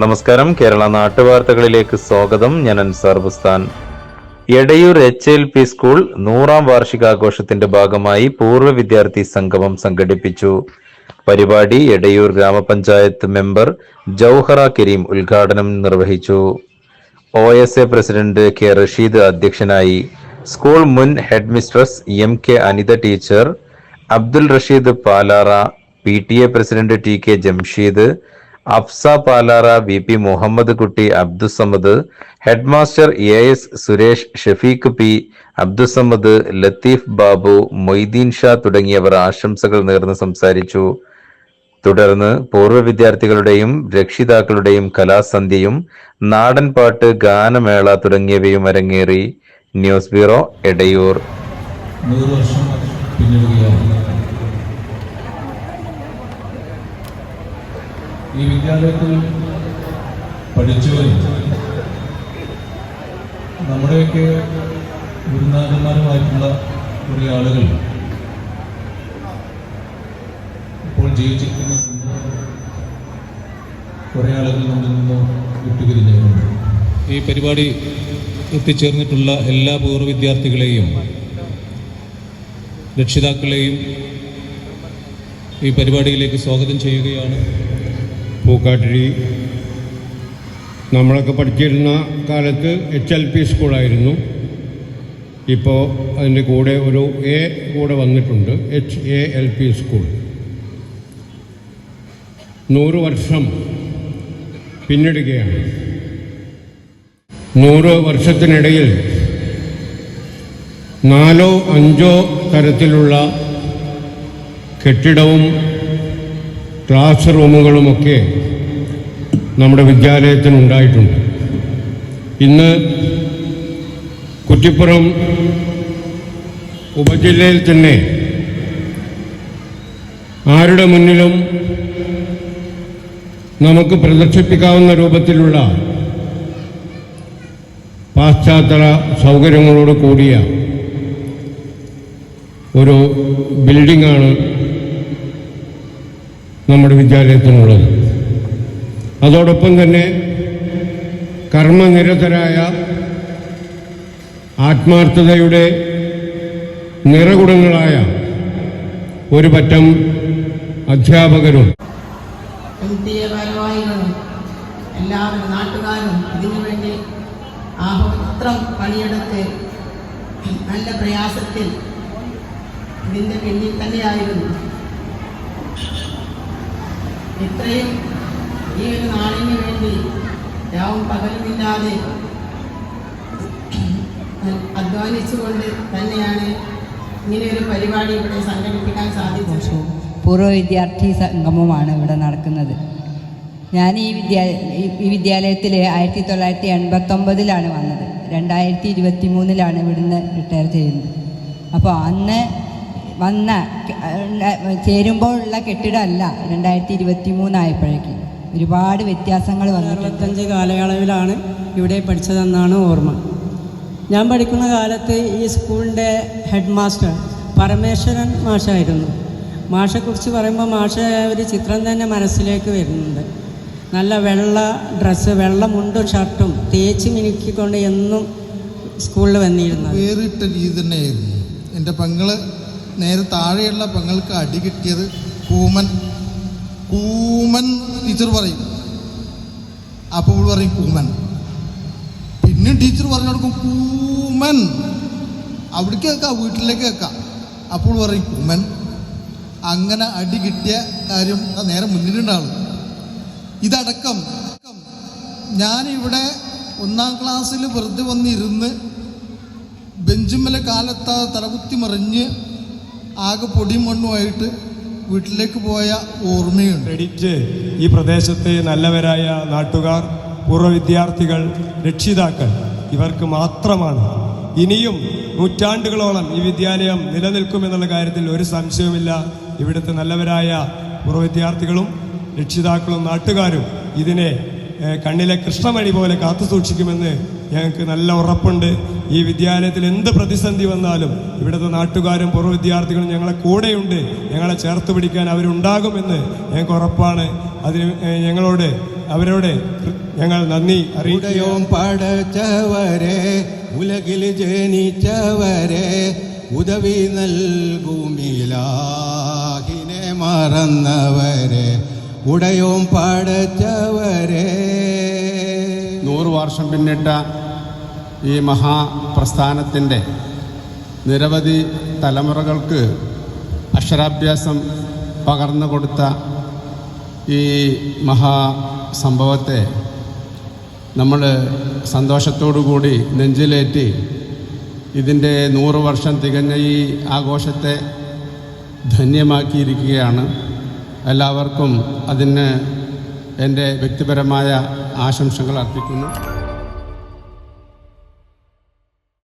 നമസ്കാരം. കേരള നാട്ടുവാർത്തകളിലേക്ക് സ്വാഗതം. ഞാൻ Ansar Edayur H L P school നൂറാം വാർഷികാഘോഷത്തിന്റെ ഭാഗമായി പൂർവ വിദ്യാർത്ഥി സംഗമം സംഘടിപ്പിച്ചു. പരിപാടി എടയൂർ ഗ്രാമപഞ്ചായത്ത് മെമ്പർ ജൌഹറ കരീം ഉദ്ഘാടനം നിർവഹിച്ചു. O S A president K Rasheed അധ്യക്ഷനായി സ്കൂൾ മുൻ headmistress M K Anitha teacher Abdul Rasheed Palara P T A president T K Jamsheed Afsa Palara V P Muhammad Kutty Abdussamad headmaster A S Suresh Shafeeq P Abdussamad Latheef Babu Moideen Sha തുടങ്ങിയവർ ആശംസകൾ നേർന്ന് സംസാരിച്ചു. തുടർന്ന് പൂർവ വിദ്യാർത്ഥികളുടെയും രക്ഷിതാക്കളുടെയും കലാസന്ധ്യയും നാടൻ പാട്ട് ഗാനമേള തുടങ്ങിയവയും അരങ്ങേറി. News bureau Edayur. ഈ വിദ്യാലയത്തിൽ പഠിച്ചവരും നമ്മുടെയൊക്കെ ഗുരുനാഥന്മാരുമായിട്ടുള്ള കുറേ ആളുകൾ ഇപ്പോൾ ജീവിച്ചിരിക്കുന്ന കുറേ ആളുകൾ നമ്മിൽ നിന്ന് വിട്ടുപിരിഞ്ഞിട്ടുണ്ട്. ഈ പരിപാടി എത്തിച്ചേർന്നിട്ടുള്ള എല്ലാ പൂർവ വിദ്യാർത്ഥികളെയും രക്ഷിതാക്കളെയും ഈ പരിപാടിയിലേക്ക് സ്വാഗതം ചെയ്യുകയാണ്. പൂക്കാട്ടിരി. നമ്മളൊക്കെ പഠിച്ചിരുന്ന കാലത്ത് എച്ച് എൽ പി സ്കൂളായിരുന്നു. ഇപ്പോൾ അതിന്റെ കൂടെ ഒരു എ കൂടെ വന്നിട്ടുണ്ട് H A L P school. നൂറ് വർഷം പിന്നിടുകയാണ്. നൂറ് വർഷത്തിനിടയിൽ നാലോ അഞ്ചോ തരത്തിലുള്ള കെട്ടിടവും ക്ലാസ് റൂമുകളുമൊക്കെ നമ്മുടെ വിദ്യാലയത്തിനുണ്ടായിട്ടുണ്ട്. ഇന്ന് കുറ്റിപ്പുറം ഉപജില്ലയിൽ തന്നെ ആരുടെ മുന്നിലും നമുക്ക് പ്രദർശിപ്പിക്കാവുന്ന രൂപത്തിലുള്ള പാശ്ചാത്തല സൗകര്യങ്ങളോട് കൂടിയ ഒരു ബിൽഡിംഗാണ് നമ്മുടെ വിദ്യാലയത്തിനുള്ളത്. അതോടൊപ്പം തന്നെ കർമ്മനിരതരായ ആത്മാർത്ഥതയുടെ നിറകുടങ്ങളായ ഒരു പറ്റം അധ്യാപകരും. എല്ലാവരും നാട്ടുകാരും ഇതിനു വേണ്ടി ആഹോത്രം പണിയെടുത്ത് നല്ല പ്രയാസത്തിൽ ഇതിന്റെ പിന്നിൽ തന്നെയായിരുന്നു. ഇത്രയും ഈ ഒരു നാടിന് വേണ്ടി രാവും പകലുമില്ലാതെ അധ്വാനിച്ചുകൊണ്ട് തന്നെയാണ് ഇങ്ങനെ ഒരു പരിപാടി ഇവിടെ സംഘടിപ്പിക്കാൻ സാധിച്ചത്. പൂർവ വിദ്യാർത്ഥി സംഗമമാണ് ഇവിടെ നടക്കുന്നത്. ഞാൻ ഈ വിദ്യാ ഈ- ഈ വിദ്യാലയത്തിൽ ആയിരത്തി തൊള്ളായിരത്തി എൺപത്തൊമ്പതിലാണ് വന്നത്. രണ്ടായിരത്തി ഇരുപത്തി മൂന്നിലാണ് ഇവിടുന്ന് റിട്ടയർ ചെയ്യുന്നത്. അപ്പോൾ അന്ന് വന്ന ചേരുമ്പോഴുള്ള കെട്ടിടമല്ല രണ്ടായിരത്തി ഇരുപത്തി മൂന്നായപ്പോഴേക്ക് ഒരുപാട് വ്യത്യാസങ്ങൾ വന്നു അറുപത്തഞ്ച് കാലയളവിലാണ് ഇവിടെ പഠിച്ചതെന്നാണ് ഓർമ്മ. ഞാൻ പഠിക്കുന്ന കാലത്ത് ഈ സ്കൂളിന്റെ ഹെഡ് മാസ്റ്റർ പരമേശ്വരൻ മാഷായിരുന്നു. മാഷെക്കുറിച്ച് പറയുമ്പോൾ മാഷ ഒരു ചിത്രം തന്നെ മനസ്സിലേക്ക് വരുന്നുണ്ട്. നല്ല വെള്ള ഡ്രസ്സ് വെള്ള മുണ്ടും ഷർട്ടും തേച്ച് മിനുക്കിക്കൊണ്ട് എന്നും സ്കൂളിൽ വന്നിരുന്നത്. വേറിട്ട രീതി തന്നെയായിരുന്നു. എന്റെ പെങ്ങൾ നേരെ താഴെയുള്ള പെങ്ങൾക്ക് അടി കിട്ടിയത് കൂമൻ. കൂമൻ ടീച്ചർ പറയും. അപ്പോൾ ഇവിടെ പറയും കൂമൻ. പിന്നെ ടീച്ചർ പറഞ്ഞു കൊടുക്കും കൂമൻ. അവിടേക്ക് കേൾക്കാം വീട്ടിലേക്ക് കേൾക്കാം. അപ്പോൾ പറയും കൂമൻ. അങ്ങനെ അടി കിട്ടിയ കാര്യം നേരെ മുന്നിലുണ്ടാവും ഇതടക്കം ഞാനിവിടെ ഒന്നാം ക്ലാസ്സിൽ വെറുതെ വന്നിരുന്ന് ബെഞ്ചുമ്മലെ കാലത്ത് തലകുത്തി മറിഞ്ഞ് ആകെ പൊടിയും മണ്ണുമായിട്ട് വീട്ടിലേക്ക് പോയ ഓർമ്മയുണ്ട്. ക്രെഡിറ്റ് ഈ പ്രദേശത്തെ നല്ലവരായ നാട്ടുകാർ പൂർവ വിദ്യാർത്ഥികൾ രക്ഷിതാക്കൾ ഇവർക്ക് മാത്രമാണ്. ഇനിയും നൂറ്റാണ്ടുകളോളം ഈ വിദ്യാലയം നിലനിൽക്കുമെന്നുള്ള കാര്യത്തിൽ ഒരു സംശയവുമില്ല. ഇവിടുത്തെ നല്ലവരായ പൂർവ വിദ്യാർത്ഥികളും രക്ഷിതാക്കളും നാട്ടുകാരും ഇതിനെ കണ്ണിലെ കൃഷ്ണമണി പോലെ കാത്തു സൂക്ഷിക്കുമെന്ന് ഞങ്ങൾക്ക് നല്ല ഉറപ്പുണ്ട്. ഈ വിദ്യാലയത്തിൽ എന്ത് പ്രതിസന്ധി വന്നാലും ഇവിടുത്തെ നാട്ടുകാരും പൂർവ വിദ്യാർത്ഥികളും ഞങ്ങളെ കൂടെയുണ്ട്. ഞങ്ങളെ ചേർത്ത് പിടിക്കാൻ അവരുണ്ടാകുമെന്ന് ഞങ്ങൾക്ക് ഉറപ്പാണ്. അതിന് ഞങ്ങളോട് അവരോട് ഞങ്ങൾ നന്ദി അറിയിക്കുകയും ഉടയോം പടച്ചവരെ ഉലകിൽ ജനിച്ചവരെ ഉദവി നൽകുമിലാഹിനെ മറന്നവരെ ഉടയോം പടച്ചവരെ നൂറ് വർഷം പിന്നിട്ട ഈ മഹാപ്രസ്ഥാനത്തിന്റെ നിരവധി തലമുറകൾക്ക് അക്ഷരാഭ്യാസം പകർന്നു കൊടുത്ത ഈ മഹാസംഭവത്തെ നമ്മൾ സന്തോഷത്തോടു കൂടി നെഞ്ചിലേറ്റി ഇതിന്റെ നൂറ് വർഷം തികഞ്ഞ ഈ ആഘോഷത്തെ ധന്യമാക്കിയിരിക്കുകയാണ്. എല്ലാവർക്കും അതിന് എന്റെ വ്യക്തിപരമായ ആശംസകൾ അർപ്പിക്കുന്നു.